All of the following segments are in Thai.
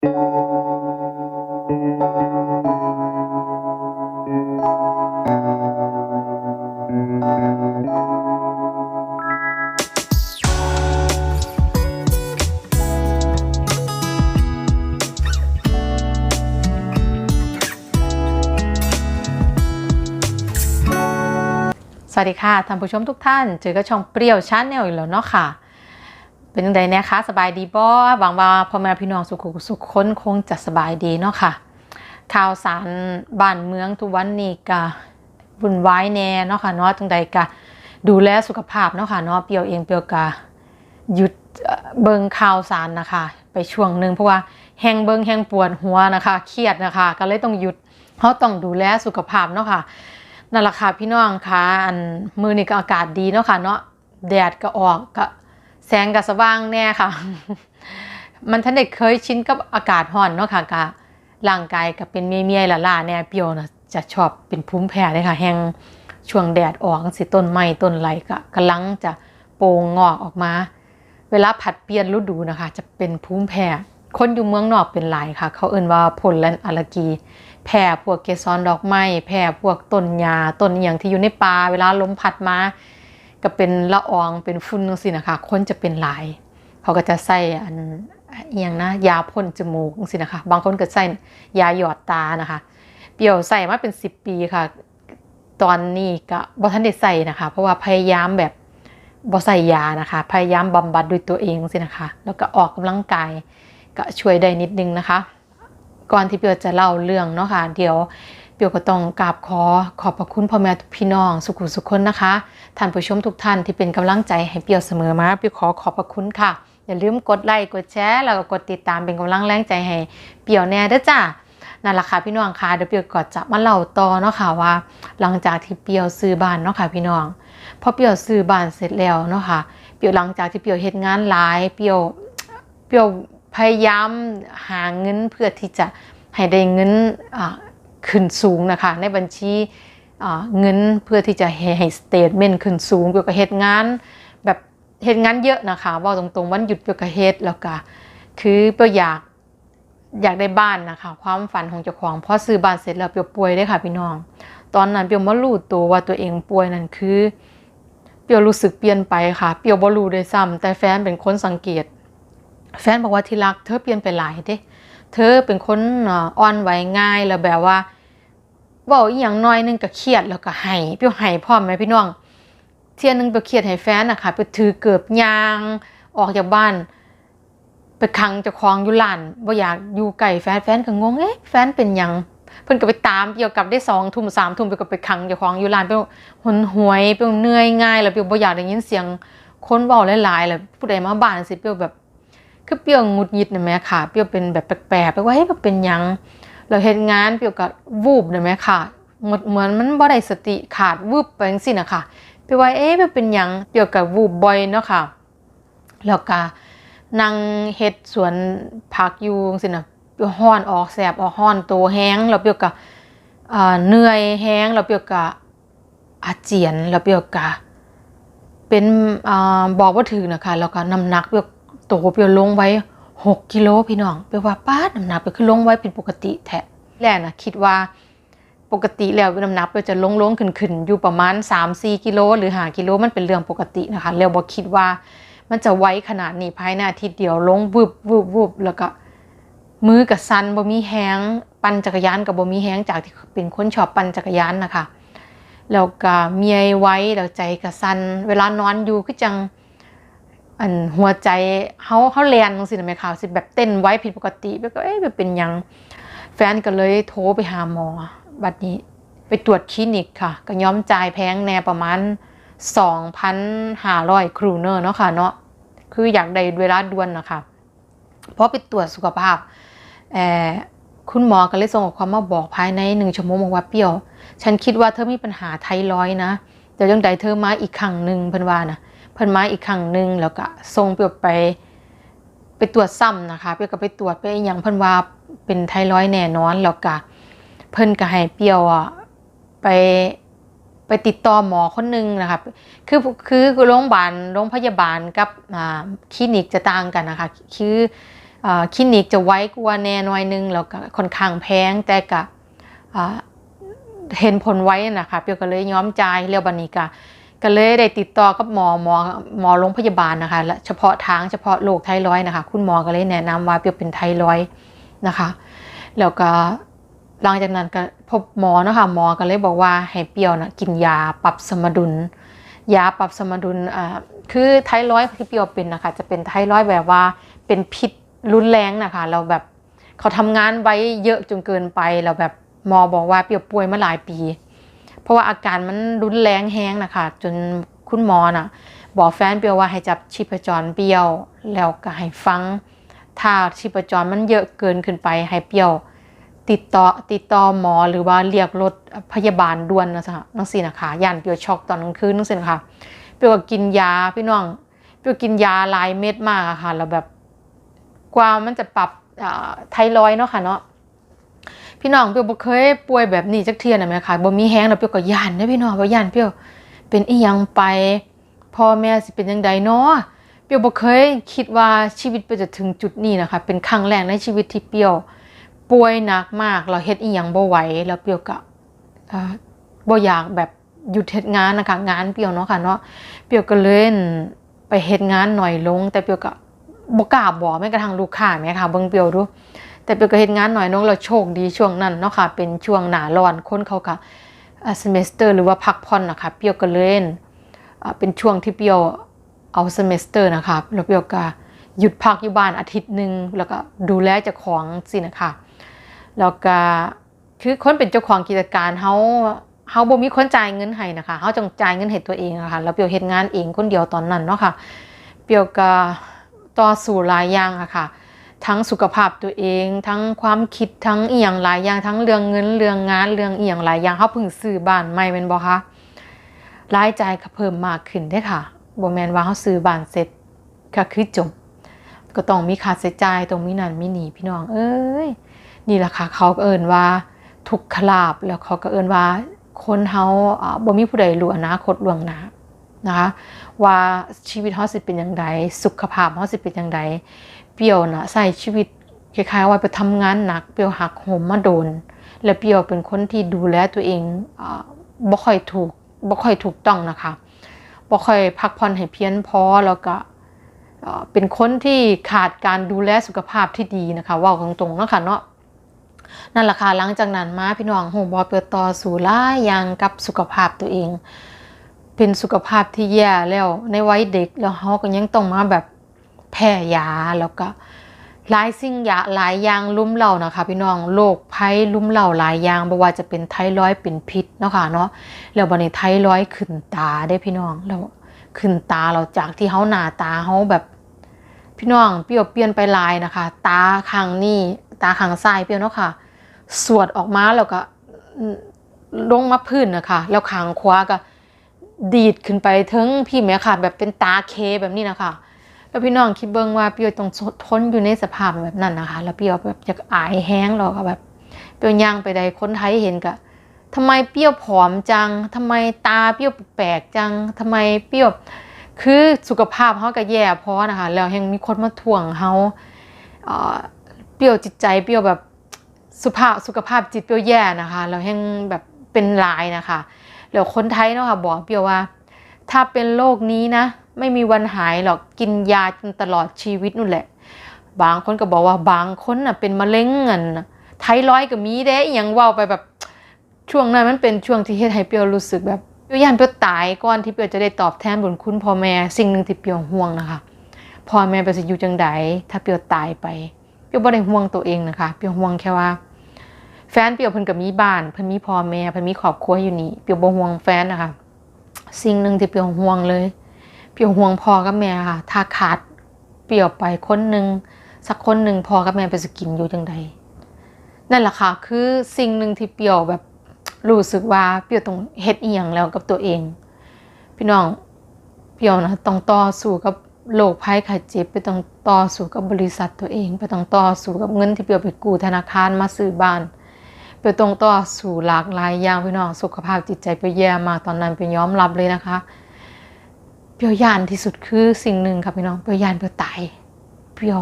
สวัสดีค่ะท่านผู้ชมทุกท่าน เจอกับช่องเปรี้ยวชาแนลอีกแล้วเนาะค่ะ เป็นยังไงนะคะสบายดีบ่หวังว่าพ่อแม่พี่น้องสุขสุขคนคงจะสบายดีเนาะค่ะ ข่าวสารบ้านเมืองทุกวันนี้ก็วุ่นวายแน่เนาะค่ะเนาะจังใดก็ดูแลสุขภาพเนาะค่ะเนาะเปียวเองเปียวก็หยุดเบิงข่าวสารนะคะ ไปช่วงหนึ่งเพราะว่าแหงเบิงแหงปวดหัวนะคะ เครียดนะคะ ก็เลยต้องหยุดเพราะต้องดูแลสุขภาพเนาะค่ะนั่นแหละค่ะพี่น้องคะอันมือนี่ก็อากาศดีเนาะค่ะเนาะแดดก็ออกก็ แสงก็สว่างแน่ค่ะ มันท่านได้เคยชินกับอากาศร้อนเนาะค่ะกะร่างกายก็เป็นเมียๆละล่าแน่เปรียวนะจะชอบเป็นภูมิแพ้เลยค่ะ แห้งช่วงแดดออกสิต้นไม้ต้นไหลก็กำลังจะโป่งงอกออกมา เวลาผัดเปลี่ยนฤดูนะคะ จะเป็นภูมิแพ้คนอยู่เมืองนอกเป็นหลายค่ะ เขาเอ่นว่าผลและอัลลกี แผ่พวกเกสรดอกไม้แผ่พวกต้นหญ้าต้นอหย่างที่อยู่ในป่าเวลาลมพัดมา ก็เป็นละอองเป็นฝุ่นจังซี่นะคะคนจะเป็นหลาย เขาก็จะใส่อันอย่างนะยาพ่นจมูกจังซี่นะคะ บางคนก็ใส่ยาหยอดตานะคะ เปียวใส่มาเป็น 10 ปีค่ะ ตอนนี้ก็บ่ทันได้ใส่นะคะ เพราะว่าพยายามแบบบ่ใส่ยานะคะ พยายามบำบัดด้วยตัวเองสินะคะ แล้วก็ออกกำลังกายก็ช่วยได้นิดนึงนะคะ ก่อนที่เปียวจะเล่าเรื่องเนาะค่ะเดี๋ยว เปียวก็ต้องกราบขอขอบพระคุณพ่อแม่พี่น้องสุขุสุขคนนะคะ ท่านผู้ชมทุกท่านที่เป็นกำลังใจให้เปียวเสมอมาเปียวขอขอบพระคุณค่ะ อย่าลืมกดไลค์กดแชร์แล้วก็กดติดตามเป็นกำลังแรงใจให้เปียวแน่เด้อจ้านั่นแหละค่ะพี่น้องค่ะเดี๋ยวเปียวก็จะมาเล่าต่อเนาะค่ะว่า หลังจากที่เปียวซื้อบ้านเนาะค่ะพี่น้องพอเปียวซื้อบ้านเสร็จแล้วเนาะค่ะเปียวหลังจากที่เปียวเฮ็ดงานหลายเปียวเปียวพยายามหาเงินเพื่อที่จะให้ได้เงินอ่า ขึ้นสูงนะคะ ในบัญชีเงินเพื่อที่จะให้สเตทเมนต์ขึ้นสูงเกี่ยวกับเหตุงานแบบเหตุงานเยอะนะคะว่าตรงๆวันหยุดเกี่ยวกับเฮ็ดแล้วก็คือเปียวอยากอยากได้บ้านนะคะ ความฝันของเจ้าของพอซื้อบ้านเสร็จแล้วเปียวป่วยได้ค่ะพี่น้อง ตอนนั้นเปียวมารู้ตัวว่าตัวเองป่วยนั่นคือ เปียวรู้สึกเปลี่ยนไปค่ะ เปียวบ่รู้ด้วยซ้ำแต่แฟนเป็นคนสังเกต แฟนบอกว่าที่รักเธอเปลี่ยนไปหลายเด้ เธอเป็นคนอ่อนไหวง่ายแล้วแบบว่าเว้าอีหยังน้อยนึงก็เครียดแล้วก็ให้เปียวให้พร้อมไหมพี่น้อง เที่ยนึงเปียวเครียดให้แฟนนะค่ะไปถือเกือบยางออกจากบ้าน ไปขังจ้าของอยู่ร้านบ่อยากอยู่ไกลแฟนแฟนก็งงเอ๊ะแฟนเป็นยังเพิ่นก็ไปตามเกี่ยวกับได้สองทุ่มสามทุ่มไปก็ไปขังจ้าของอยู่ร้านเปียวหนหวยเปียวเหนื่อยง่าย แล้วเปียวบ่อยากได้ยินเสียงคนเว้าหลายๆแล้วผู้ใดมาบ้านสิเปียวแบบ คือเปรี้ยวงุดหงิดนะแม่ค่ะ เปรี้ยวเป็นแบบแปลกๆไปว่าเฮ้ยมันเป็นยังเราเฮ็ดงานเปรี้ยวก็วูบนะแม่ค่ะหมือนเหมือนมันบ่ได้สติขาดวูบไปจังซี่น่ะค่ะเปรี้ยวว่าเอ๊ะมันเป็นยังเปรี้ยวก็วูบบ่อยเนาะค่ะแล้วก็นั่งเฮ็ดสวนผักอยู่จังซี่น่ะเปียวฮ้อนออกแสบออกฮ้อนตัวแห้งแล้วเปียวก็เอ่อเหนื่อยแห้งแล้วเปียวก็อาเจียนแล้วเปียวก็เป็นอบอกบ่าถูกนะคะแล้วก็น้ำหนักเปียว โตเปียวลงไว้6กิโลพี่น้องเปียวว่าป้าดน้ำหนักเปียวคือลงไว้เป็นปกติแท้แรกนะคิดว่าปกติแล้วน้ำหนักเปียวจะลงลงขึ้นขึ้นอยู่ประมาณ3-4กิโลหรือ5กิโลมันเป็นเรื่องปกตินะคะแล้วบ่คิดว่ามันจะไวขนาดนี้ภายในอาทิตย์เดียวลงวึบวึบวึบแล้วก็มือกับสันบ่มีแฮงปั่นจักรยานกับบ่มีแฮงจากที่เป็นคนชอบปั่นจักรยานนะคะแล้วก็เมียไว้แล้วใจกับสันเวลานอนอยู่คือจัง อันหัวใจเฮาเฮาแลนจังซี่นะแม่ค่ะสิแบบเต้นไว้ผิดปกติแล้วก็เอ๊ะแบบเป็นยังแฟนก็เลยโทรไปหาหมอบัดนี้ไปตรวจคลินิกค่ะ ก็ยอมจ่ายแพงแน่ประมาณ 2,500ครูเนอร์เนาะค่ะเนาะคืออยากได้เวลาด่วนนะคะเพราะไปตรวจสุขภาพเอ่อคุณหมอก็เลยส่งข้อความมาบอกภายในหนึ่งชั่วโมงบอกว่าเปรี้ยว ฉันคิดว่าเธอมีปัญหาไทรอยด์นะเดี๋ยวจังใดเธอมาอีกครั้งหนึ่งเพิ่นว่านะ พิ่นมาอีกครั้งหนึ่งแล้วก็ส่งเปียวไปไปตรวจซ้ำนะคะเปียวก็ไปตรวจไปอย่างเพิ่นว่าเป็นไทรอยแน่นอนแล้วก็เพิ่นก็ให้เปียวอะไปไปติดต่อหมอคนหนึงนะคะคือคือโรงพยาบาลโรงพยาบาลกับคลินิกจะต่างกันนะคะคือคลินิกจะไว้กว่าแน่น่อยนึงแล้วก็ค่อนข้างแพงแต่ก็เห็นผลไว้นะคะเปียวก็เลยยอมจ่ายเรียวบันนี้ก็ ก็เลยได้ติดต่อกับหมอหมอหมอโรงพยาบาลนะคะและเฉพาะทางเฉพาะโรคไทรอยนะคะ คุณหมอก็เลยแนะนำว่าเปียเป็นไทรอยนะคะ แล้วก็หลังจากนั้นก็พบหมอเนาะคะหมอก็เลยบอกว่าให้เปียวนะกินยาปรับสมดุล ยาปรับสมดุลอ่าคือไทรอยที่เปียวเป็นนะคะจะเป็นไทรอยแบบว่าเป็นพิษรุนแรงนะคะ เราแบบเขาทำงานไว้เยอะจนเกินไปเราแบบหมอบอกว่าเปียวป่วยมาหลายปี เพราะว่าอาการมันรุนแรงแห้งนะคะจนคุณหมอน่ะบอกแฟนเปียวว่าให้จับชีพจรเปียว แล้วก็ให้ฟัง ถ้าชีพจรมันเยอะเกินขึ้นไปให้เปียว ติดต่อติดต่อหมอหรือว่าเรียกรถพยาบาลด่วนนะจ๊ะนังสีนะคะย่านเปียวช็อกตอนกลางคืนนังสีนะคะเปียวก็กินยาพี่น้องเปียวกินยาหลายเม็ดมากอะค่ะแล้วแบบกว่ามันจะปรับอ่าไทรอยเนาะค่ะเนาะ พี่น้องเปียวบ่เคยป่วยแบบนี้จักเทียนะแม่ค่ะบ่มีแห้งแล้วเปียวก็ย่านเด้อพี่น้องว่าย่านเปียวเป็นอีหยังไปพ่อแม่สิเป็นจังใดเนาะเปียวบ่เคยคิดว่าชีวิตเปียวจะถึงจุดนี้นะคะ เป็นครั้งแรกในชีวิตที่เปียวป่วยหนักมากเราเฮ็ดอีหยังบ่ไหวแล้วเปียวก็บ่อยากแบบหยุดเฮ็ดงานนะคะงานเปียวเนาะค่ะเนาะเปียวก็เลยไปเฮ็ดงานหน่อยลง แต่เปียวก็บ่กล้าบอกแม้กระทั่งลูกค้าแม่ค่ะเบิ่งเปียวดู แต่เปียวก็เฮ็ดงานหน่อยลงแล้วโชคดีช่วงนั้นเนาะค่ะ เป็นช่วงหนาร้อนคนเขาก็เอ่อ semester หรือว่าพักผ่อนนะคะเปียวก็เลยเอ่อเป็นช่วงที่เปียวเอา semester นะคะแล้วเปียวก็หยุดพักอยู่บ้านอาทิตย์หนึ่งแล้วก็ดูแลเจ้าของสินะคะแล้วก็คือคนเป็นเจ้าของกิจการเฮาเฮาบ่มีคนจ่ายเงินให้นะคะเฮาต้องจ่ายเงินให้ตัวเองอะค่ะแล้วเปียวเฮ็ดงานเองคนเดียวตอนนั้นเนาะค่ะเปียวก็ต่อสู้หลายอย่างอะค่ะ ทั้งสุขภาพตัวเอง ทั้งความคิดทั้งอีหยังหลายอย่างทั้งเรื่องเงินเรื่องงานเรื่องอีหยังหลายอย่างเฮาพิ่งซื้อบ้านใหม่แม่นบ่คะรายจ่ายก็เพิ่มมากขึ้นเด้ค่ะบ่แมนว่าเฮาซื้อบ้านเสร็จก็คือจบก็ต้องมีค่าใช้จ่ายต้องมีนั่นมีนี่พี่น้อง เอ้ยนี่แหละค่ะเขาเอินว่าทุกขลาบแล้วเขาก็เอินว่าคนเฮาอ่าบ่มีผู้ใดรู้อนาคตล่วงหน้านะคะ ว่าชีวิตเฮาสิเป็นอย่างไรสุขภาพเฮาสิเป็นอย่างไร เปียวนะใส่ชีวิตคล้ายๆว่าไปทำงานหนัก เปียวหักโหมมาโดน และเปียวเป็นคนที่ดูแลตัวเองอบ่ค่อยถูกบ่ค่อยถูกต้องนะคะบ่ค่อยพักผ่อนให้เพียงพอแล้วก็เป็นคนที่ขาดการดูแลสุขภาพที่ดีนะคะว่าตรงๆเนาะค่ะเนาะนั่นแหละค่ะหลังจากนั้นมาพี่น้องโฮบอเปิดต่อสู่ล่ายอยางกับสุขภาพตัวเอง เป็นสุขภาพที่แย่แล้วในวัยเด็กแล้วเขาก็ยังต้องมาแบบ แพ้ยาแล้วก็หลายสิ่งยาหลายอย่างลุ่มเหล่านะคะพี่น้องโรคภัยลุ่มเหล่าหลายอย่างบ่ว่าจะเป็นไทรอยด์เป็นพิษเนาะค่ะเนาะแล้วบัดนี้ไทรอยด์ขึ้นตาได้พี่น้องแล้วขึ้นตาเราจากที่เขาหนาตาเขาแบบพี่น้องเปรี้ยวเปลี่ยนไปลายนะคะ ตาข้างนี่ตาข้างซ้ายเปรี้ยวเนาะค่ะ สวดออกมาแล้วก็ลงมาพื้นนะคะแล้วข้างขวาก็ดีดขึ้นไปถึงพี่แม่ค่ะแบบเป็นตาเคแบบนี้นะคะ แล้วพี่น้องคิดเบิ้งว่าเปียวต้องทนอยู่ในสภาพแบบนั้นนะคะ แล้วเปียวแบบอยากอายแห้งหรอกแบบเปียวย่างไปใดคนไทยเห็นก็ทำไมเปรี้ยวผอมจังทำไมตาเปรี้ยวแปลกจังทำไมเปรี้ยว คือสุขภาพเขาก็แย่พราะนะคะ แล้วยังมีคนมาถ่วงเขาเอ่อเปรี้ยวจิตใจเปรี้ยวแบบสุภาพสุขภาพจิตเปรี้ยวแย่นะคะ แล้วยังแบบเป็นลายนะคะ แล้วคนไทยเนาะค่ะบอกเปรี้ยวว่า ถ้าเป็นโรคนี้นะไม่มีวันหายหรอกกินยาจนตลอดชีวิตนู่นแหละ บางคนก็บอกว่าบางคนน่ะเป็นมะเร็งเงินน่ะไทรอยก็มีเด้อหยังว่าไปแบบช่วงนั้นมันเป็นช่วงที่เฮ็ดให้เปียวรู้สึกแบบเปียวย่านเปียวตายก่อนที่เปียวจะได้ตอบแทนบุญคุณพ่อแม่สิ่งหนึ่งที่เปียวห่วงนะคะพ่อแม่เปรียวสิอยู่จังใดถ้าเปียวตายไปเปียวบ่ได้ห่วงตัวเองนะคะ เปียวห่วงแค่ว่า แฟนเปียวเพิ่นก็มีบ้านเพิ่นมีพ่อแม่เพิ่นมีครอบครัวอยู่นี่เปียวบ่ห่วงแฟนนะคะ สิ่งหนึ่งที่เปียวห่วงเลย เปียวห่วงพ่อกับแม่ค่ะ ถ้าขาดเปียวไปคนหนึ่งสักคนหนึ่งพ่อกับแม่ไปสกินอยู่จังใดนั่นแหละค่ะ คือสิ่งหนึ่งที่เปียวแบบรู้สึกว่าเปียวต้องเฮ็ดอีหยังแล้วกับตัวเอง พี่น้องเปียวนะต้องต่อสู้กับโรคภัยไข้เจ็บไปต้องต่อสู้กับบริษัทตัวเองไปต้องต่อสู้กับเงินที่เปียวไปกู้ธนาคารมาซื้อบ้านเปียวต้องต่อสู้หลากหลายอย่างพี่น้องสุขภาพจิตใจเปียวแย่มากตอนนั้นเปียวยอมรับเลยนะคะ เปียวยานที่สุดคือสิ่งหนึ่งค่ะพี่น้องเปียวยานเปียวตายเปียว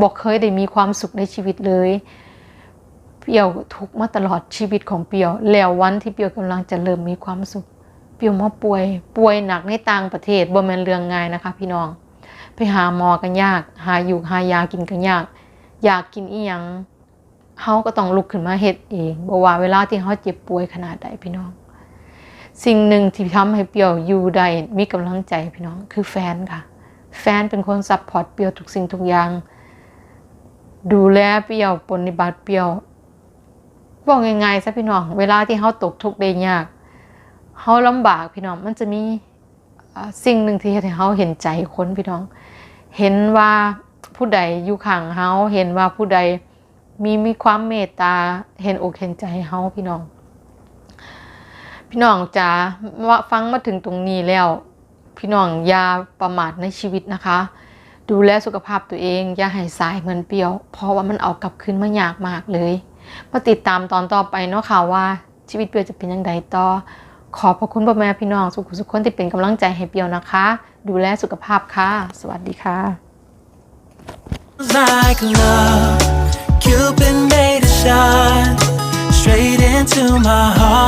บอกเคยได้มีความสุขในชีวิตเลยเปียวทุกมาตลอดชีวิตของเปียว แล้ววันที่เปียวกำลังจะเริ่มมีความสุข เปียวมาป่วย ป่วยหนักในต่างประเทศบ่แม่นเรื่องง่ายนะคะ พี่น้อง ไปหาหมอกันยาก หาอยู่หายากินกันยาก อยากกินอีหยังเฮาก็ต้องลุกขึ้นมาเฮ็ดเองบ่ว่าเวลาที่เฮาเจ็บป่วยขนาดใดพี่น้อง สิ่งหนึ่งที่ทำให้เปียวอยู่ได้มีกำลังใจพี่น้องคือแฟนค่ะ แฟนเป็นคนซัพพอร์ตเปียวทุกสิ่งทุกอย่าง ดูแลเปียวปฏิบัติเปียวบอกง่ายๆซะพี่น้อง เวลาที่เฮาตกทุกข์ได้ยากเฮาลำบากพี่น้องมันจะมีสิ่งหนึ่งที่เฮ็ดให้เฮาเห็นใจคนพี่น้อง เห็นว่าผู้ใดอยู่ข้างเฮาเห็นว่าผู้ใดมีมีความเมตตาเห็นอกเห็นใจเฮาพี่น้อง พี่น้องจ๋าว่าฟังมาถึงตรงนี้แล้ว พี่น้องอย่าประมาทในชีวิตนะคะ ดูแลสุขภาพตัวเอง อย่าให้สายเหมือนเปียว เพราะว่ามันเอากลับคืนมายากมากเลย มาติดตามตอนต่อไปเนาะค่ะว่าชีวิตเปียวจะเป็นยังไงต่อ ขอบพระคุณพ่อแม่พี่น้องสุขุสุขคนที่เป็นกำลังใจให้เปียวนะคะ ดูแลสุขภาพค่ะ สวัสดีค่ะ like love. Cupid made a shot straight into my heart.